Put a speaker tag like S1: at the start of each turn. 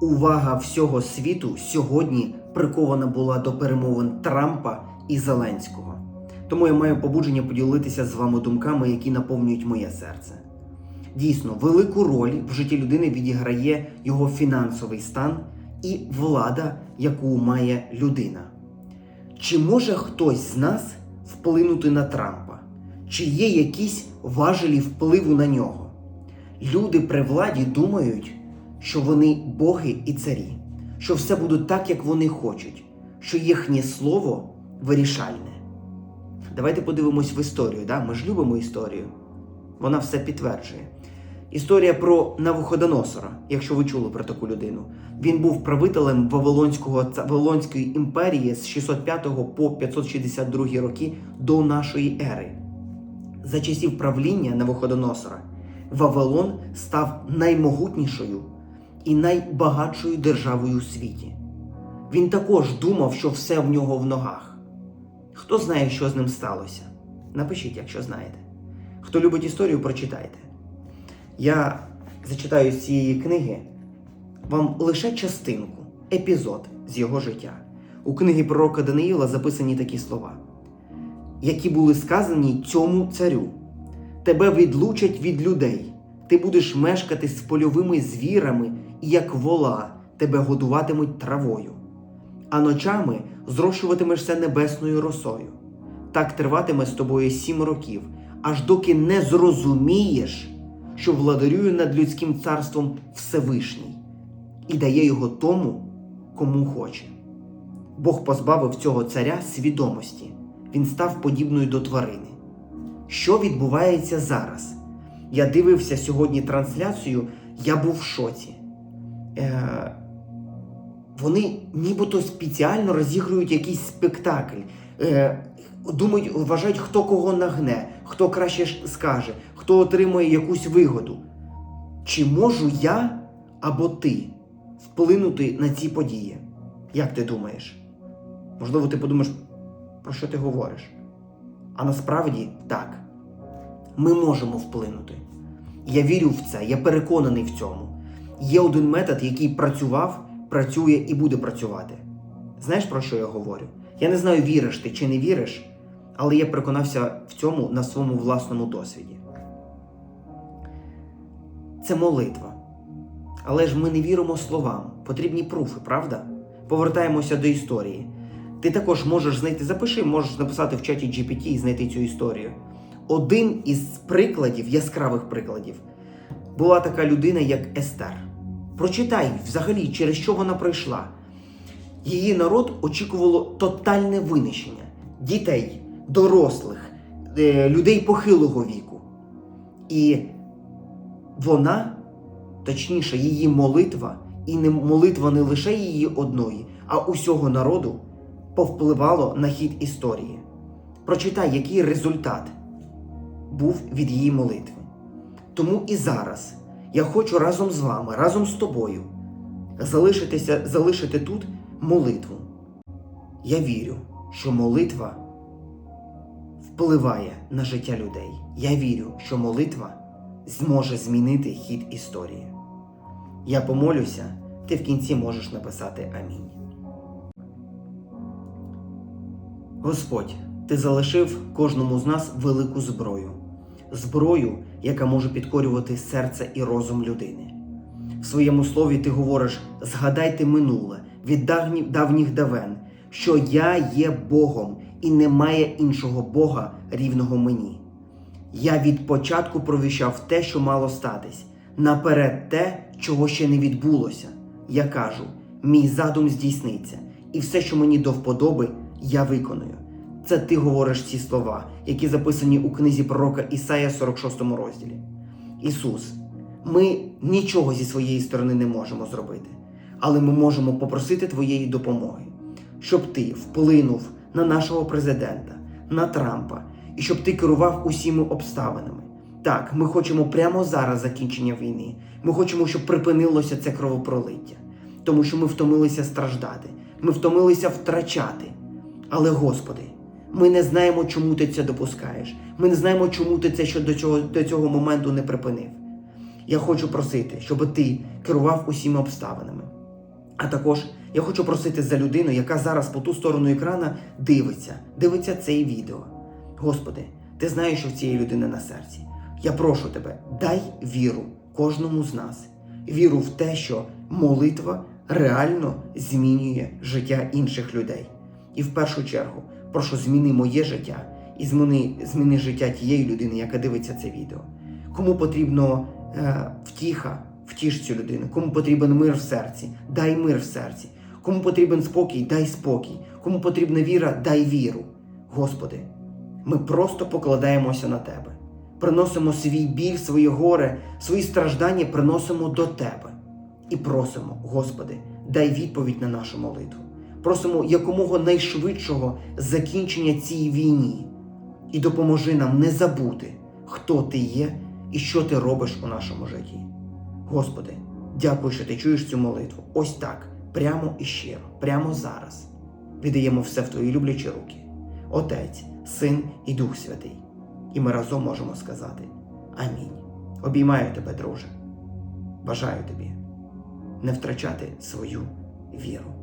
S1: увага всього світу сьогодні прикована була до перемовин Трампа і Зеленського. Тому я маю побудження поділитися з вами думками, які наповнюють моє серце. Дійсно, велику роль в житті людини відіграє його фінансовий стан і влада, яку має людина. Чи може хтось з нас вплинути на Трампа? Чи є якісь важелі впливу на нього? Люди при владі думають, що вони боги і царі, що все буде так, як вони хочуть, що їхнє слово вирішальне. Давайте подивимось в історію. Да? Ми ж любимо історію. Вона все підтверджує. Історія про Навуходоносора, якщо ви чули про таку людину. Він був правителем Вавилонського Вавилонської імперії з 605 по 562 роки до нашої ери. За часів правління Навуходоносора Вавилон став наймогутнішою і найбагатшою державою у світі. Він також думав, що все в нього в ногах. Хто знає, що з ним сталося? Напишіть, якщо знаєте. Хто любить історію, прочитайте. Я зачитаю з цієї книги вам лише частинку, епізод з його життя. У книгі пророка Даниїла записані такі слова, які були сказані цьому царю. Тебе відлучать від людей, ти будеш мешкати з польовими звірами, і як вола тебе годуватимуть травою, а ночами зрошуватимешся небесною росою. Так триватиме з тобою сім років, аж доки не зрозумієш, що владарює над людським царством Всевишній і дає його тому, кому хоче. Бог позбавив цього царя свідомості, він став подібною до тварини. Що відбувається зараз? Я дивився сьогодні трансляцію, я був в шоці. Е, вони нібито спеціально розігрують якийсь спектакль. Е, думають, вважають, хто кого нагне, хто краще скаже, хто отримує якусь вигоду. Чи можу я або ти вплинути на ці події? Як ти думаєш? Можливо, ти подумаєш, про що ти говориш? А насправді так, ми можемо вплинути. Я вірю в це, я переконаний в цьому. Є один метод, який працював, працює і буде працювати. Знаєш, про що я говорю? Я не знаю, віриш ти чи не віриш, але я переконався в цьому на своєму власному досвіді. Це молитва. Але ж ми не віримо словам. Потрібні пруфи, правда? Повертаємося до історії. Ти також можеш знайти, запиши, можеш написати в чаті GPT і знайти цю історію. Один із прикладів, яскравих прикладів, була така людина, як Естер. Прочитай взагалі, через що вона пройшла. Її народ очікувало тотальне винищення дітей, дорослих, е, людей похилого віку. І вона, точніше, її молитва, і не молитва не лише її одної, а усього народу повпливало на хід історії. Прочитай, який результат був від її молитви. Тому і зараз я хочу разом з вами, разом з тобою, залишитися, залишити тут молитву. Я вірю, що молитва впливає на життя людей. Я вірю, що молитва зможе змінити хід історії. Я помолюся, ти в кінці можеш написати Амінь. Господь, ти залишив кожному з нас велику зброю, зброю, яка може підкорювати серце і розум людини. В своєму слові ти говориш: згадайте минуле від давніх, давен, що я є Богом і немає іншого Бога рівного мені. Я від початку провіщав те, що мало статись, наперед те, чого ще не відбулося. Я кажу: мій задум здійсниться, і все, що мені до вподоби, я виконую. Це ти говориш ці слова, які записані у книзі пророка Ісая 46 розділі. Ісус, ми нічого зі своєї сторони не можемо зробити, але ми можемо попросити Твоєї допомоги, щоб ти вплинув на нашого президента, на Трампа, і щоб ти керував усіми обставинами. Так, ми хочемо прямо зараз закінчення війни. Ми хочемо, щоб припинилося це кровопролиття, тому що ми втомилися страждати, ми втомилися втрачати. Але, Господи, ми не знаємо, чому ти це допускаєш. Ми не знаємо, чому ти це ще до цього, до цього моменту не припинив. Я хочу просити, щоб ти керував усіма обставинами. А також я хочу просити за людину, яка зараз по ту сторону екрана дивиться, дивиться це відео. Господи, ти знаєш, що в цієї людини на серці. Я прошу тебе, дай віру кожному з нас, віру в те, що молитва реально змінює життя інших людей. І в першу чергу, прошу зміни моє життя і зміни, зміни життя тієї людини, яка дивиться це відео. Кому потрібно е, втіха, втіш цю людину. Кому потрібен мир в серці, дай мир в серці. Кому потрібен спокій, дай спокій. Кому потрібна віра, дай віру. Господи, ми просто покладаємося на Тебе. Приносимо свій біль, своє горе, свої страждання приносимо до Тебе. І просимо, Господи, дай відповідь на нашу молитву. Просимо якомога найшвидшого закінчення цій війні. І допоможи нам не забути, хто ти є і що ти робиш у нашому житті. Господи, дякую, що ти чуєш цю молитву. Ось так, прямо і щиро, прямо зараз. Віддаємо все в твої люблячі руки. Отець, Син і Дух Святий. І ми разом можемо сказати Амінь. Обіймаю тебе, друже. Бажаю тобі не втрачати свою віру.